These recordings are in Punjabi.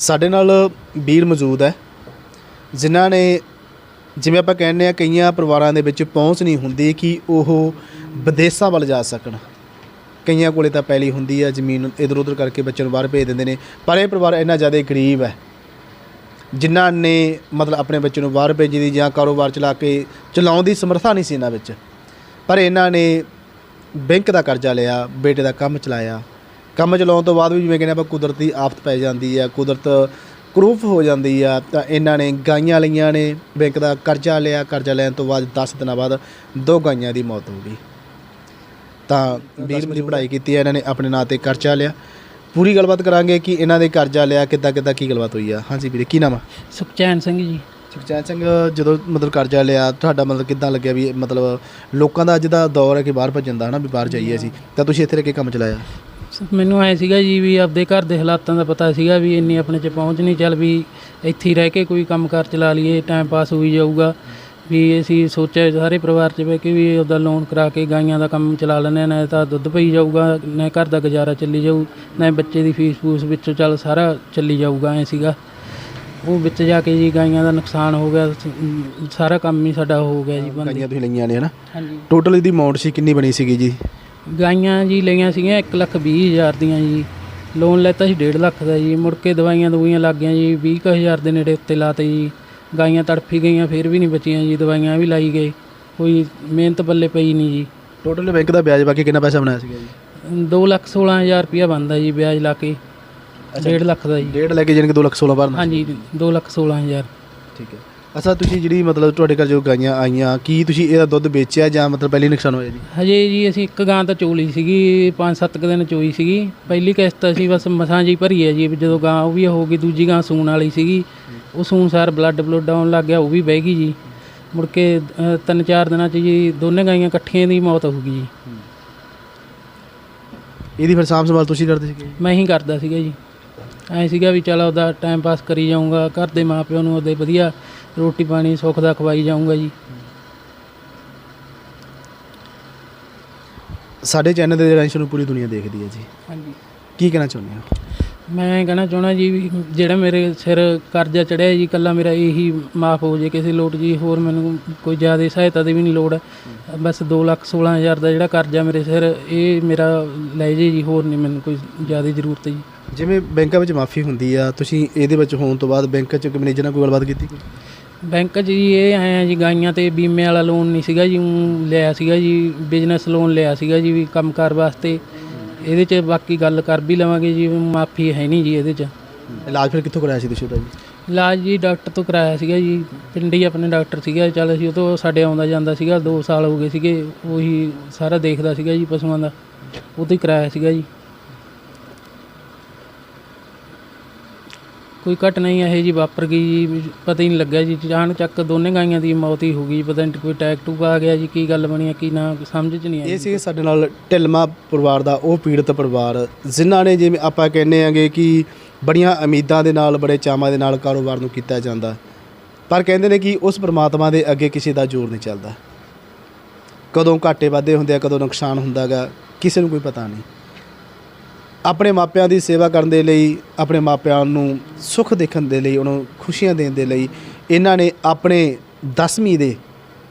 ਸਾਡੇ ਨਾਲ ਵੀਰ ਮੌਜੂਦ ਹੈ, ਜਿਨ੍ਹਾਂ ਨੇ ਜਿਵੇਂ ਆਪਾਂ ਕਹਿੰਦੇ ਆ ਕਈਆਂ ਪਰਿਵਾਰਾਂ ਦੇ ਵਿੱਚ ਪਹੁੰਚ ਨਹੀਂ ਹੁੰਦੀ ਕਿ ਉਹ ਵਿਦੇਸ਼ਾਂ ਵੱਲ ਜਾ ਸਕਣ। ਕਈਆਂ ਕੋਲੇ ਤਾਂ ਪੈਲੀ ਹੁੰਦੀ ਆ, ਜ਼ਮੀਨ ਇਧਰ ਉਧਰ ਕਰਕੇ ਬੱਚੇ ਨੂੰ ਬਾਹਰ ਭੇਜ ਦਿੰਦੇ ਨੇ, ਪਰ ਇਹ ਪਰਿਵਾਰ ਇੰਨਾ ਜ਼ਿਆਦਾ ਗਰੀਬ ਹੈ। ਜਿਨ੍ਹਾਂ ਨੇ ਮਤਲਬ ਆਪਣੇ ਬੱਚੇ ਨੂੰ ਬਾਹਰ ਭੇਜੀ ਦੀ ਜਾਂ ਕਾਰੋਬਾਰ ਚਲਾ ਕੇ ਚਲਾਉਣ ਦੀ ਸਮਰੱਥਾ ਨਹੀਂ ਸੀ ਇਹਨਾਂ ਵਿੱਚ। ਪਰ ਇਹਨਾਂ ਨੇ ਬੈਂਕ ਦਾ ਕਰਜ਼ਾ ਲਿਆ, ਬੇਟੇ ਦਾ ਕੰਮ ਚਲਾਇਆ ਕੰਮ ਚਲਾਉਣ ਤੋਂ ਬਾਅਦ ਵੀ ਜਿਵੇਂ ਕਹਿੰਦੇ ਆਪਾਂ ਕੁਦਰਤੀ ਆਫਤ ਪੈ ਜਾਂਦੀ ਹੈ ਕੁਦਰਤ ਕਰੂਪ ਹੋ ਜਾਂਦੀ ਆ ਤਾਂ ਇਹਨਾਂ ਨੇ ਗਾਈਆਂ ਲਈਆਂ ਨੇ ਬੈਂਕ ਦਾ ਕਰਜ਼ਾ ਲਿਆ ਕਰਜ਼ਾ ਲੈਣ ਤੋਂ ਬਾਅਦ 10 ਦਿਨਾਂ ਬਾਅਦ ਦੋ ਗਾਈਆਂ ਦੀ ਮੌਤ ਹੋ ਗਈ। ਤਾਂ ਵੀਰ ਦੀ ਪੜ੍ਹਾਈ ਕੀਤੀ ਹੈ ਇਹਨਾਂ ਨੇ ਆਪਣੇ ਨਾਂ ਤੇ ਕਰਜ਼ਾ ਲਿਆ। ਪੂਰੀ ਗੱਲਬਾਤ ਕਰਾਂਗੇ ਕਿ ਇਹਨਾਂ ਦੇ ਕਰਜ਼ਾ ਲਿਆ ਕਿੱਦਾਂ ਕਿੱਦਾਂ ਕੀ ਗੱਲਬਾਤ ਹੋਈ ਆ। ਹਾਂਜੀ ਵੀਰੇ ਕੀ ਨਾਮ ਆ? ਸੁਖਚੈਨ ਸਿੰਘ ਜੀ। ਸੁਖਚੈਨ ਸਿੰਘ ਜਦੋਂ ਮਤਲਬ ਕਰਜ਼ਾ ਲਿਆ ਤੁਹਾਡਾ ਮਤਲਬ ਕਿੱਦਾਂ ਲੱਗਿਆ ਵੀ ਮਤਲਬ ਲੋਕਾਂ ਦਾ ਅੱਜ ਦਾ ਦੌਰ ਹੈ ਕਿ ਬਾਹਰ ਭੱਜਣ ਦਾ ਹਨਾ ਵੀ ਬਾਹਰ ਜਾਈਏ ਅਸੀਂ। ਤਾਂ ਤੁਸੀਂ ਇੱਥੇ ਰਹਿ ਕੇ ਕੰਮ ਚਲਾਇਆ? ਮੈਨੂੰ ਐ ਸੀਗਾ ਜੀ ਵੀ ਆਪਦੇ ਘਰ ਦੇ ਹਾਲਾਤਾਂ ਦਾ ਪਤਾ ਸੀਗਾ ਵੀ ਇੰਨੀ ਆਪਣੇ ਚ ਪਹੁੰਚ ਨਹੀਂ ਚੱਲ ਵੀ ਇੱਥੇ ਹੀ ਰਹਿ ਕੇ ਕੋਈ ਕੰਮਕਾਰ ਚਲਾ ਲਈਏ ਟਾਈਮ ਪਾਸ ਹੋਈ ਜਾਊਗਾ। ਵੀ ਅਸੀਂ ਸੋਚਿਆ ਸਾਰੇ ਪਰਿਵਾਰ ਚ ਬਹਿ ਕੇ ਵੀ ਉਹਦਾ ਲੋਨ ਕਰਾ ਕੇ ਗਾਈਆਂ ਦਾ ਕੰਮ ਚਲਾ ਲੈਂਦੇ ਹਾਂ, ਨਾ ਤਾਂ ਦੁੱਧ ਪਈ ਜਾਊਗਾ ਨਾ ਘਰ ਦਾ ਗੁਜ਼ਾਰਾ ਚੱਲੀ ਜਾਊ ਨਾ ਬੱਚੇ ਦੀ ਫੀਸ ਫੂਸ ਵਿੱਚੋਂ ਚੱਲ ਸਾਰਾ ਚੱਲੀ ਜਾਊਗਾ ਐ ਸੀਗਾ। ਉਹ ਵਿੱਚ ਜਾ ਕੇ ਜੀ ਗਾਈਆਂ ਦਾ ਨੁਕਸਾਨ ਹੋ ਗਿਆ ਸਾਰਾ ਕੰਮ ਹੀ ਸਾਡਾ ਹੋ ਗਿਆ ਜੀ ਬੰਦ। ਗਾਈਆਂ ਤੁਸੀਂ ਲਈਆਂ ਨੇ ਹਨਾ? ਹਾਂਜੀ। ਟੋਟਲ ਇਹਦੀ ਅਮਾਉਂਟ ਸੀ ਕਿੰਨੀ ਬਣੀ ਸੀਗੀ ਜੀ? ਗਾਈਆਂ ਜੀ ਲਈਆਂ ਸੀਗੀਆਂ ਇੱਕ ਲੱਖ ਵੀਹ ਹਜ਼ਾਰ ਦੀਆਂ ਜੀ। ਲੋਨ ਲੈਤਾ ਸੀ 1.5 ਲੱਖ ਦਾ ਜੀ। ਮੁੜ ਕੇ ਦਵਾਈਆਂ ਦਵਾਈਆਂ ਲੱਗ ਗਈਆਂ ਜੀ। 20 ਕੁ ਹਜ਼ਾਰ ਦੇ ਨੇੜੇ ਉੱਤੇ ਲਾਤੇ ਜੀ। ਗਾਈਆਂ ਤੜਫੀ ਗਈਆਂ ਫਿਰ ਵੀ ਨਹੀਂ ਬਚੀਆਂ ਜੀ। ਦਵਾਈਆਂ ਵੀ ਲਾਈ ਗਏ। ਕੋਈ ਮਿਹਨਤ ਬੱਲੇ ਪਈ ਨਹੀਂ ਜੀ। ਟੋਟਲ ਬੈਂਕ ਦਾ ਵਿਆਜ ਬਾਕੀ ਕਿੰਨਾ ਪੈਸਾ ਬਣਾਇਆ ਸੀਗਾ ਜੀ? 2 ਲੱਖ 16 ਹਜ਼ਾਰ ਰੁਪਇਆ ਬਣਦਾ ਜੀ ਵਿਆਜ ਲਾ ਕੇ। 1.5 ਲੱਖ ਦਾ ਜੀ। ਡੇਢ ਲੈ ਕੇ ਜਾਣੀ ਕਿ 2 ਲੱਖ 16 ਭਰਨਾ। ਹਾਂਜੀ 2 ਲੱਖ 16 ਹਜ਼ਾਰ। ਠੀਕ ਹੈ। ਅੱਛਾ ਤੁਸੀਂ ਜਿਹੜੀ ਮਤਲਬ ਤੁਹਾਡੇ ਘਰ ਜੋ ਗਾਈਆਂ ਆਈਆਂ ਕੀ ਤੁਸੀਂ ਇਹਦਾ ਦੁੱਧ ਵੇਚਿਆ ਜਾਂ ਮਤਲਬ ਪਹਿਲੀ ਨੁਕਸਾਨ ਹੋਇਆ ਜੀ? ਹਜੇ ਜੀ ਅਸੀਂ ਇੱਕ ਗਾਂ ਤਾਂ ਚੋਲੀ ਸੀਗੀ 5-7 ਦਿਨ ਚੋਈ ਸੀਗੀ। ਪਹਿਲੀ ਕਿਸ਼ਤ ਅਸੀਂ ਬਸ ਮਸਾਂ ਜੀ ਭਰੀ ਹੈ ਜੀ ਜਦੋਂ ਗਾਂ ਉਹ ਵੀ ਹੋ ਗਈ ਦੂਜੀ ਗਾਂ ਸੂਣ ਵਾਲੀ ਸੀਗੀ। ਉਹ ਸੂਣ ਸਾਰ ਬਲੱਡ ਬਲੱਡ ਆਉਣ ਲੱਗ ਗਿਆ ਉਹ ਵੀ ਬਹਿ ਗਈ ਜੀ। ਮੁੜ ਕੇ ਅ, ਤਿੰਨ ਚਾਰ ਦਿਨਾਂ 'ਚ ਜੀ ਦੋਨੇ ਗਾਈਆਂ ਇਕੱਠੀਆਂ ਦੀ ਮੌਤ ਹੋ ਗਈ ਜੀ। ਇਹਦੀ ਫਿਰ ਸਾਂਭ ਸੰਭਾਲ ਤੁਸੀਂ ਕਰਦੇ ਸੀਗੇ? ਮੈਂ ਹੀ ਕਰਦਾ ਸੀਗਾ ਜੀ। ਐਂ ਸੀਗਾ ਵੀ ਚਲ ਉਹਦਾ ਟਾਈਮ ਪਾਸ ਕਰੀ ਜਾਊਂਗਾ ਘਰ ਦੇ ਮਾਪਿਆਂ ਨੂੰ ਉਹਦੇ ਵਧੀਆ ਰੋਟੀ ਪਾਣੀ ਸੁੱਖ ਦਾ ਖਵਾਈ ਜਾਊਂਗਾ ਜੀ। ਸਾਡੇ ਚੈਨਲ ਦੇ ਰਾਹੀਂ ਨੂੰ ਪੂਰੀ ਦੁਨੀਆ ਦੇਖਦੀ ਹੈ ਜੀ। ਹਾਂਜੀ। ਕੀ ਕਹਿਣਾ ਚਾਹੁੰਦੇ ਹੋ? ਮੈਂ ਕਹਿਣਾ ਚਾਹਣਾ ਜੀ ਵੀ ਜਿਹੜਾ ਮੇਰੇ ਸਿਰ ਕਰਜ਼ਾ ਚੜਿਆ ਜੀ ਕੱਲਾ ਮੇਰਾ ਇਹੀ ਮਾਫ ਹੋ ਜੇ ਕਿਸੇ ਲੋਟ ਜੀ ਹੋਰ ਮੈਨੂੰ ਕੋਈ ਜ਼ਿਆਦਾ ਸਹਾਇਤਾ ਦੀ ਵੀ ਨਹੀਂ ਲੋੜ। ਬਸ 2 ਲੱਖ 16 ਹਜ਼ਾਰ ਦਾ ਜਿਹੜਾ ਕਰਜ਼ਾ ਮੇਰੇ ਸਿਰ ਇਹ ਮੇਰਾ ਲੈ ਜੇ ਜੀ ਹੋਰ ਨਹੀਂ ਮੈਨੂੰ ਕੋਈ ਜ਼ਿਆਦਾ ਜ਼ਰੂਰਤ ਜੀ। ਜਿਵੇਂ ਬੈਂਕਾਂ ਵਿੱਚ ਮਾਫੀ ਹੁੰਦੀ ਆ ਤੁਸੀਂ ਇਹਦੇ ਵਿੱਚ ਹੋਣ ਤੋਂ ਬਾਅਦ ਬੈਂਕ 'ਚ ਮੈਨੇਜਰ ਨਾਲ ਕੋਈ ਗੱਲਬਾਤ ਕੀਤੀ ਕੋਈ? ਬੈਂਕ ਜੀ ਇਹ ਆਇਆ ਜੀ ਗਾਈਆਂ ਤੇ ਬੀਮੇ ਵਾਲਾ ਲੋਨ ਨਹੀਂ ਸੀਗਾ ਜੀ ਊਂ ਲਿਆ ਸੀਗਾ ਜੀ ਬਿਜ਼ਨਸ ਲੋਨ ਲਿਆ ਸੀਗਾ ਜੀ ਵੀ ਕੰਮਕਾਰ ਵਾਸਤੇ। ਇਹਦੇ 'ਚ ਬਾਕੀ ਗੱਲ ਕਰ ਵੀ ਲਵਾਂਗੇ ਜੀ ਮਾਫੀ ਹੈ ਨਹੀਂ ਜੀ ਇਹਦੇ 'ਚ। ਇਲਾਜ ਫਿਰ ਕਿੱਥੋਂ ਕਰਾਇਆ ਸੀ ਤੁਸੀਂ ਉਹਦਾ ਜੀ ਇਲਾਜ ਜੀ ਡਾਕਟਰ ਤੋਂ ਕਰਾਇਆ ਸੀਗਾ ਜੀ ਪਿੰਡੀ ਆਪਣੇ ਡਾਕਟਰ ਸੀਗਾ ਚੱਲ ਅਸੀਂ ਉਹ ਤੋਂ ਸਾਡੇ ਆਉਂਦਾ ਜਾਂਦਾ ਸੀਗਾ 2 ਸਾਲ ਹੋ ਗਏ ਸੀਗੇ ਉਹੀ ਸਾਰਾ ਦੇਖਦਾ ਸੀਗਾ ਜੀ ਪਸ਼ੂਆਂ ਦਾ ਉਹ ਤੋਂ ਹੀ ਕਰਾਇਆ ਸੀਗਾ ਜੀ। ਕੋਈ ਘਟਨਾ ਹੀ ਇਹ ਜੀ ਵਾਪਰ ਗਈ ਜੀ ਪਤਾ ਹੀ ਨਹੀਂ ਲੱਗਿਆ ਜੀ। ਅਚਾਨਕ ਚੱਕ ਦੋਨੇ ਗਾਈਆਂ ਦੀ ਮੌਤ ਹੀ ਹੋ ਗਈ। ਪਤਾ ਨਹੀਂ ਕੋਈ ਟੈਕ ਟੂਕ ਆ ਗਿਆ ਜੀ ਕੀ ਗੱਲ ਬਣੀ ਆ ਕੀ ਨਾ ਸਮਝ 'ਚ ਨਹੀਂ ਆਈ ਇਹ ਸੀ ਸਾਡੇ ਨਾਲ ਢਿਲਮਾ ਪਰਿਵਾਰ ਦਾ ਉਹ ਪੀੜਤ ਪਰਿਵਾਰ। ਜਿਨ੍ਹਾਂ ਨੇ ਜਿਵੇਂ ਆਪਾਂ ਕਹਿੰਦੇ ਆਂਗੇ ਕਿ ਬੜੀਆਂ ਉਮੀਦਾਂ ਦੇ ਨਾਲ ਬੜੇ ਚਾਵਾਂ ਦੇ ਨਾਲ ਕਾਰੋਬਾਰ ਨੂੰ ਕੀਤਾ ਜਾਂਦਾ। ਪਰ ਕਹਿੰਦੇ ਨੇ ਕਿ ਉਸ ਪ੍ਰਮਾਤਮਾ ਦੇ ਅੱਗੇ ਕਿਸੇ ਦਾ ਜ਼ੋਰ ਨਹੀਂ ਚੱਲਦਾ। ਕਦੋਂ ਘਾਟੇ ਵਾਧੇ ਹੁੰਦੇ ਆ ਕਦੋਂ ਨੁਕਸਾਨ ਹੁੰਦਾਗਾ ਕਿਸੇ ਨੂੰ ਕੋਈ ਪਤਾ ਨਹੀਂ। ਆਪਣੇ ਮਾਪਿਆਂ ਦੀ ਸੇਵਾ ਕਰਨ ਦੇ ਲਈ, ਆਪਣੇ ਮਾਪਿਆਂ ਨੂੰ ਸੁੱਖ ਦੇਖਣ ਦੇ ਲਈ, ਉਹਨਾਂ ਨੂੰ ਖੁਸ਼ੀਆਂ ਦੇਣ ਦੇ ਲਈ, ਇਹਨਾਂ ਨੇ ਆਪਣੇ 10ਵੀਂ ਦੇ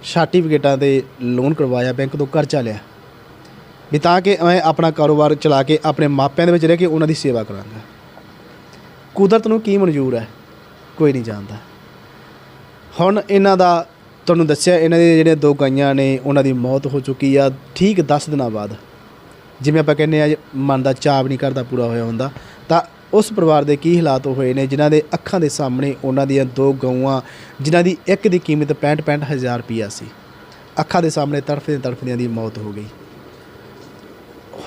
ਸਰਟੀਫਿਕੇਟਾਂ 'ਤੇ ਲੋਨ ਕਰਵਾਇਆ, ਬੈਂਕ ਤੋਂ ਕਰਜ਼ਾ ਲਿਆ। ਵੀ ਤਾਂ ਕਿ ਮੈਂ ਆਪਣਾ ਕਾਰੋਬਾਰ ਚਲਾ ਕੇ, ਆਪਣੇ ਮਾਪਿਆਂ ਦੇ ਵਿੱਚ ਰਹਿ ਕੇ ਉਹਨਾਂ ਦੀ ਸੇਵਾ ਕਰਾਂਗਾ। ਕੁਦਰਤ ਨੂੰ ਕੀ ਮਨਜ਼ੂਰ ਹੈ? ਕੋਈ ਨਹੀਂ ਜਾਣਦਾ। ਹੁਣ ਇਹਨਾਂ ਦਾ ਤੁਹਾਨੂੰ ਦੱਸਿਆ, ਇਹਨਾਂ ਦੇ ਜਿਹੜੇ ਦੋ ਗਾਈਆਂ ਨੇ, ਉਹਨਾਂ ਦੀ ਮੌਤ ਹੋ ਚੁੱਕੀ ਆ, ਠੀਕ 10 ਦਿਨਾਂ ਬਾਅਦ। ਜਿਵੇਂ ਆਪਾਂ ਕਹਿੰਦੇ ਆ, ਮਨ ਦਾ ਚਾਅ ਵੀ ਨਹੀਂ ਕਰਦਾ ਪੂਰਾ ਹੋਇਆ ਹੁੰਦਾ, ਤਾਂ ਉਸ ਪਰਿਵਾਰ ਦੇ ਕੀ ਹਾਲਾਤ ਹੋਏ ਨੇ, ਜਿਨ੍ਹਾਂ ਦੇ ਅੱਖਾਂ ਦੇ ਸਾਹਮਣੇ ਉਹਨਾਂ ਦੀਆਂ ਦੋ ਗਊਆਂ, ਜਿਨ੍ਹਾਂ ਦੀ ਇੱਕ ਦੀ ਕੀਮਤ 65 65 ਹਜ਼ਾਰ ਰੁਪਈਆ ਸੀ। ਅੱਖਾਂ ਦੇ ਸਾਹਮਣੇ ਤੜਫਦੇ ਤੜਫਦਿਆਂ ਦੀ ਮੌਤ ਹੋ ਗਈ।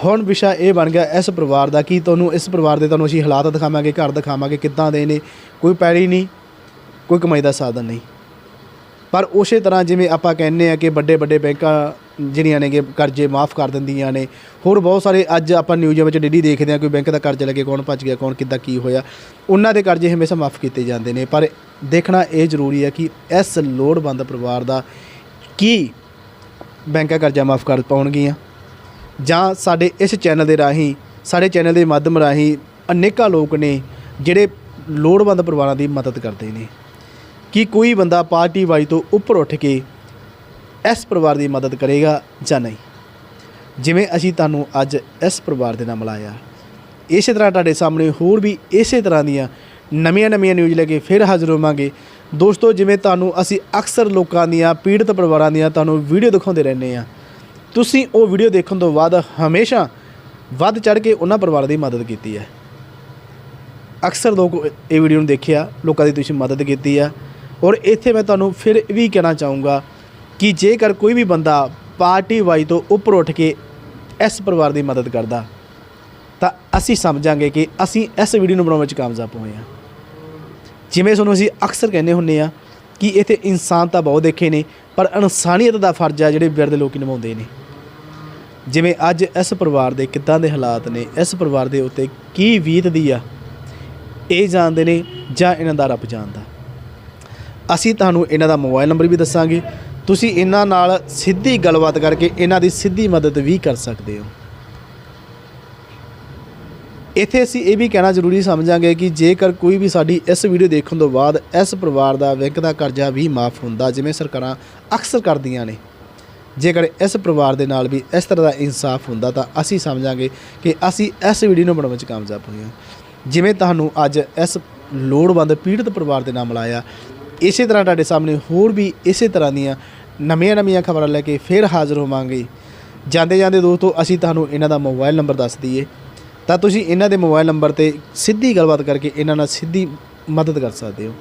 ਹੁਣ ਵਿਸ਼ਾ ਇਹ ਬਣ ਗਿਆ, ਇਸ ਪਰਿਵਾਰ ਦਾ ਕਿ ਤੁਹਾਨੂੰ, ਇਸ ਪਰਿਵਾਰ ਦੇ ਤੁਹਾਨੂੰ ਅਸੀਂ ਹਾਲਾਤ ਦਿਖਾਵਾਂਗੇ, ਘਰ ਦਿਖਾਵਾਂਗੇ, ਕਿੱਦਾਂ ਦੇ ਨੇ, ਕੋਈ ਪੈੜੀ ਨਹੀਂ, ਕੋਈ ਕਮਾਈ ਦਾ ਸਾਧਨ ਨਹੀਂ। ਪਰ ਉਸੇ ਤਰ੍ਹਾਂ ਜਿਵੇਂ ਆਪਾਂ ਕਹਿੰਦੇ ਆ ਕਿ ਵੱਡੇ ਵੱਡੇ ਬੈਂਕਾਂ ਜਿਹੜੀਆਂ ਨੇ ਕਿ ਕਰਜ਼ੇ ਮਾਫ ਕਰ ਦਿੰਦੀਆਂ ਨੇ। ਹੋਰ ਬਹੁਤ ਸਾਰੇ ਅੱਜ ਆਪਾਂ ਨਿਊਜ਼ਾਂ ਵਿੱਚ ਡੇਲੀ ਦੇਖਦੇ ਆ ਕੋਈ ਬੈਂਕ ਦਾ ਕਰਜ਼ਾ ਲੈ ਕੇ ਕੌਣ ਭੱਜ ਗਿਆ, ਕੌਣ ਕਿੱਦਾਂ ਕੀ ਹੋਇਆ। ਉਹਨਾਂ ਦੇ ਕਰਜ਼ੇ ਹਮੇਸ਼ਾ ਮਾਫ ਕੀਤੇ ਜਾਂਦੇ ਨੇ। ਪਰ ਦੇਖਣਾ ਇਹ ਜ਼ਰੂਰੀ ਹੈ ਕਿ ਇਸ ਲੋੜਵੰਦ ਪਰਿਵਾਰ ਦਾ ਕੀ ਬੈਂਕਾਂ ਕਰਜ਼ਾ ਮਾਫ ਕਰ ਪਾਉਣਗੀਆਂ? ਜਾਂ ਸਾਡੇ ਇਸ ਚੈਨਲ ਦੇ ਰਾਹੀਂ, ਸਾਡੇ ਚੈਨਲ ਦੇ ਮਾਧਿਅਮ ਰਾਹੀਂ ਅਨੇਕਾਂ ਲੋਕ ਨੇ ਜਿਹੜੇ ਲੋੜਵੰਦ ਪਰਿਵਾਰਾਂ ਦੀ ਮਦਦ ਕਰਦੇ ਨੇ। ਕਿ ਕੋਈ ਬੰਦਾ ਪਾਰਟੀ ਵਾਈ ਤੋਂ ਉੱਪਰ ਉੱਠ ਕੇ ਇਸ ਪਰਿਵਾਰ ਦੀ ਮਦਦ ਕਰੇਗਾ ਜਾਂ ਨਹੀਂ? ਜਿਵੇਂ ਅਸੀਂ ਤੁਹਾਨੂੰ ਅੱਜ ਇਸ ਪਰਿਵਾਰ ਦੇ ਨਾਲ ਮਿਲਾਇਆ। ਇਸੇ ਤਰ੍ਹਾਂ ਤੁਹਾਡੇ ਸਾਹਮਣੇ ਹੋਰ ਵੀ ਇਸੇ ਤਰ੍ਹਾਂ ਦੀਆਂ ਨਵੀਆਂ ਨਵੀਆਂ ਨਿਊਜ਼ ਲੈ ਕੇ ਫਿਰ ਹਾਜ਼ਰ ਹੋਵਾਂਗੇ। ਦੋਸਤੋ, ਜਿਵੇਂ ਤੁਹਾਨੂੰ ਅਸੀਂ ਅਕਸਰ ਲੋਕਾਂ ਦੀਆਂ, ਪੀੜਤ ਪਰਿਵਾਰਾਂ ਦੀਆਂ ਤੁਹਾਨੂੰ ਵੀਡੀਓ ਦਿਖਾਉਂਦੇ ਰਹਿੰਦੇ ਆ ਤੁਸੀਂ ਉਹ ਵੀਡੀਓ ਦੇਖਣ ਤੋਂ ਬਾਅਦ ਹਮੇਸ਼ਾ ਵੱਧ ਚੜ ਕੇ ਉਹਨਾਂ ਪਰਿਵਾਰਾਂ ਦੀ ਮਦਦ ਕੀਤੀ ਹੈ। ਅਕਸਰ ਲੋਕ ਇਹ ਵੀਡੀਓ ਨੂੰ ਦੇਖਿਆ, ਲੋਕਾਂ ਦੀ ਤੁਸੀਂ ਮਦਦ ਕੀਤੀ ਆ। ਔਰ ਇੱਥੇ ਮੈਂ ਤੁਹਾਨੂੰ ਫਿਰ ਵੀ ਕਹਿਣਾ ਚਾਹੂੰਗਾ ਕਿ ਜੇਕਰ ਕੋਈ ਵੀ ਬੰਦਾ ਪਾਰਟੀ ਵਾਈ ਤੋਂ ਉੱਪਰ ਉੱਠ ਕੇ ਇਸ ਪਰਿਵਾਰ ਦੀ ਮਦਦ ਕਰਦਾ, ਤਾਂ ਅਸੀਂ ਸਮਝਾਂਗੇ ਕਿ ਅਸੀਂ ਇਸ ਵੀਡੀਓ ਨੂੰ ਬਣਾਉਣ ਵਿੱਚ ਕਾਮਯਾਬ ਹੋਏ ਹਾਂ। ਜਿਵੇਂ ਤੁਹਾਨੂੰ ਅਸੀਂ ਅਕਸਰ ਕਹਿੰਦੇ ਹੁੰਨੇ ਆ ਕਿ ਇੱਥੇ ਇਨਸਾਨ ਤਾਂ ਬਹੁਤ ਦੇਖੇ ਨੇ, ਪਰ ਇਨਸਾਨੀਅਤ ਦਾ ਫਰਜ਼ ਆ ਜਿਹੜੇ ਬਿਰਧ ਲੋਕੀ ਨਿਭਾਉਂਦੇ ਨੇ। ਜਿਵੇਂ ਅੱਜ ਇਸ ਪਰਿਵਾਰ ਦੇ ਕਿੱਦਾਂ ਦੇ ਹਾਲਾਤ ਨੇ, ਇਸ ਪਰਿਵਾਰ ਦੇ ਉੱਤੇ ਕੀ ਬੀਤਦੀ ਆ, ਇਹ ਜਾਣਦੇ ਨੇ ਜਾਂ ਇਹਨਾਂ ਦਾ ਰੱਬ ਜਾਣਦਾ। ਅਸੀਂ ਤੁਹਾਨੂੰ ਇਹਨਾਂ ਦਾ ਮੋਬਾਈਲ ਨੰਬਰ ਵੀ ਦੱਸਾਂਗੇ ਤੁਸੀਂ ਇਹਨਾਂ ਨਾਲ ਸਿੱਧੀ ਗੱਲਬਾਤ ਕਰਕੇ ਇਹਨਾਂ ਦੀ ਸਿੱਧੀ ਮਦਦ ਵੀ ਕਰ ਸਕਦੇ ਹੋ। ਇੱਥੇ ਅਸੀਂ ਇਹ ਵੀ ਕਹਿਣਾ ਜ਼ਰੂਰੀ ਸਮਝਾਂਗੇ ਕਿ ਜੇਕਰ ਕੋਈ ਵੀ ਸਾਡੀ ਇਸ ਵੀਡੀਓ ਦੇਖਣ ਤੋਂ ਬਾਅਦ ਇਸ ਪਰਿਵਾਰ ਦਾ ਬੈਂਕ ਦਾ ਕਰਜ਼ਾ ਵੀ ਮਾਫ ਹੁੰਦਾ, ਜਿਵੇਂ ਸਰਕਾਰਾਂ ਅਕਸਰ ਕਰਦੀਆਂ ਨੇ, ਜੇਕਰ ਇਸ ਪਰਿਵਾਰ ਦੇ ਨਾਲ ਵੀ ਇਸ ਤਰ੍ਹਾਂ ਦਾ ਇਨਸਾਫ ਹੁੰਦਾ, ਤਾਂ ਅਸੀਂ ਸਮਝਾਂਗੇ ਕਿ ਅਸੀਂ ਇਸ ਵੀਡੀਓ ਨੂੰ ਬਣਾਉਣ ਵਿੱਚ ਕਾਮਯਾਬ ਹੋਏ ਹਾਂ। ਜਿਵੇਂ ਤੁਹਾਨੂੰ ਅੱਜ ਇਸ ਲੋੜਵੰਦ ਪੀੜਤ ਪਰਿਵਾਰ ਦੇ ਨਾਲ ਮਿਲਾਇਆ ਇਸੇ ਤਰ੍ਹਾਂ ਤੁਹਾਡੇ ਸਾਹਮਣੇ ਹੋਰ ਵੀ ਇਸੇ ਤਰ੍ਹਾਂ ਦੀਆਂ ਨਵੀਆਂ ਨਵੀਆਂ ਖਬਰਾਂ ਲੈ ਕੇ ਫਿਰ ਹਾਜ਼ਰ ਹੋਵਾਂਗੇ। ਜਾਂਦੇ ਜਾਂਦੇ ਦੋਸਤੋ, ਅਸੀਂ ਤੁਹਾਨੂੰ ਇਹਨਾਂ ਦਾ ਮੋਬਾਈਲ ਨੰਬਰ ਦੱਸ ਦਈਏ। ਤਾਂ ਤੁਸੀਂ ਇਹਨਾਂ ਦੇ ਮੋਬਾਈਲ ਨੰਬਰ ਤੇ ਸਿੱਧੀ ਗੱਲਬਾਤ ਕਰਕੇ ਇਹਨਾਂ ਨਾਲ ਸਿੱਧੀ ਮਦਦ ਕਰ ਸਕਦੇ ਹੋ।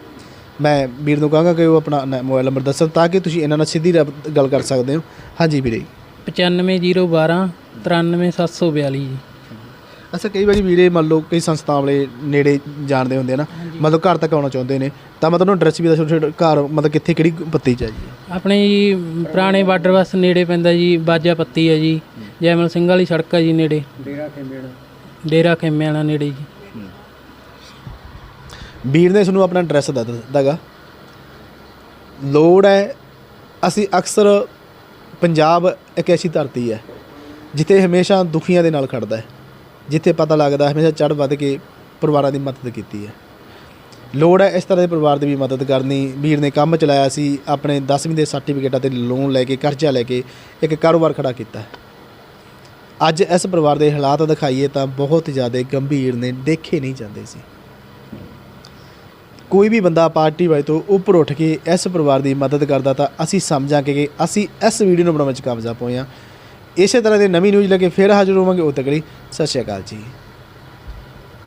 ਮੈਂ ਵੀਰ ਨੂੰ ਕਹਾਂਗਾ ਕਿ ਉਹ ਆਪਣਾ ਨ- ਮੋਬਾਈਲ ਨੰਬਰ ਦੱਸਣ ਤਾਂ ਕਿ ਤੁਸੀਂ ਇਹਨਾਂ ਨਾਲ ਸਿੱਧੀ ਰਬ- ਗੱਲ ਕਰ ਸਕਦੇ ਹੋ। ਹਾਂਜੀ ਵੀਰੇ। 95012 93742 ਜੀ ਅੱਛਾ ਕਈ ਵਾਰੀ ਵੀਰੇ ਮੰਨ ਲਓ ਕਈ ਸੰਸਥਾ ਵਾਲੇ ਨੇੜੇ ਜਾਣਦੇ ਹੁੰਦੇ ਆ ਨਾ ਮਤਲਬ ਘਰ ਤੱਕ ਆਉਣਾ ਚਾਹੁੰਦੇ ਨੇ ਤਾਂ ਮੈਂ ਤੁਹਾਨੂੰ ਐਡਰੈਸ ਵੀ ਦੱਸੋ ਤੁਹਾਡੇ ਘਰ ਮਤਲਬ ਕਿੱਥੇ ਕਿਹੜੀ ਪੱਤੀ ਚ ਹੈ ਜੀ? ਆਪਣੇ ਜੀ ਪੁਰਾਣੇ ਬਾਰਡਰ ਬਸ ਨੇੜੇ ਪੈਂਦਾ ਜੀ ਬਾਜਾ ਪੱਤੀ ਹੈ ਜੀ ਜੈਮਲ ਸਿੰਘ ਵਾਲੀ ਸੜਕ ਹੈ ਜੀ ਨੇੜੇ। ਡੇਰਾ ਖੇਮੇ ਡੇਰਾ ਖੇਮੇ ਵਾਲਾ ਨੇੜੇ ਜੀ। ਵੀਰ ਨੇ ਤੁਹਾਨੂੰ ਆਪਣਾ ਐਡਰੈਸ ਦੱਸ ਦਿੱਤਾਗਾ ਲੋੜ ਹੈ ਅਸੀਂ ਅਕਸਰ ਪੰਜਾਬ ਇੱਕ ਐਸੀ ਧਰਤੀ ਹੈ ਜਿੱਥੇ ਹਮੇਸ਼ਾ ਦੁਖੀਆਂ ਦੇ ਨਾਲ ਖੜਦਾ ਹੈ। ਜਿੱਥੇ ਪਤਾ ਲੱਗਦਾ ਹਮੇਸ਼ਾ ਚੜ ਵੱਧ ਕੇ ਪਰਿਵਾਰਾਂ ਦੀ ਮਦਦ ਕੀਤੀ ਹੈ। ਲੋੜ ਹੈ ਇਸ ਤਰ੍ਹਾਂ ਦੇ ਪਰਿਵਾਰ ਦੀ ਵੀ ਮਦਦ ਕਰਨੀ। ਵੀਰ ਨੇ ਕੰਮ ਚਲਾਇਆ ਸੀ, ਆਪਣੇ 10ਵੀਂ ਦੇ ਸਰਟੀਫਿਕੇਟਾਂ ਤੇ ਲੋਨ ਲੈ ਕੇ, ਕਰਜ਼ਾ ਲੈ ਕੇ ਇੱਕ ਕਾਰੋਬਾਰ ਖੜਾ ਕੀਤਾ ਅੱਜ ਇਸ ਪਰਿਵਾਰ ਦੇ ਹਾਲਾਤ ਦਿਖਾਈਏ ਤਾਂ ਬਹੁਤ ਜ਼ਿਆਦਾ ਗੰਭੀਰ ਨੇ, ਦੇਖੇ ਨਹੀਂ ਜਾਂਦੇ ਸੀ। ਕੋਈ ਵੀ ਬੰਦਾ ਪਾਰਟੀ ਵਾਈ ਤੋਂ ਉੱਪਰ ਉੱਠ ਕੇ ਇਸ ਪਰਿਵਾਰ ਦੀ ਮਦਦ ਕਰਦਾ ਤਾਂ ਅਸੀਂ ਸਮਝਾਂਗੇ ਕਿ ਅਸੀਂ ਇਸ ਵੀਡੀਓ ਨੂੰ ਬਣਾਉਣ ਵਿੱਚ ਕਾਮਯਾਬ ਹੋਏ ਹਾਂ। ਇਸੇ ਤਰ੍ਹਾਂ ਦੀ ਨਵੀਂ ਨਿਊਜ਼ ਲੈ ਕੇ ਫਿਰ ਹਾਜ਼ਰ ਹੋਵਾਂਗੇ। ਉਹ ਤੱਕ ਲਈ ਸਤਿ ਸ਼੍ਰੀ ਅਕਾਲ ਜੀ।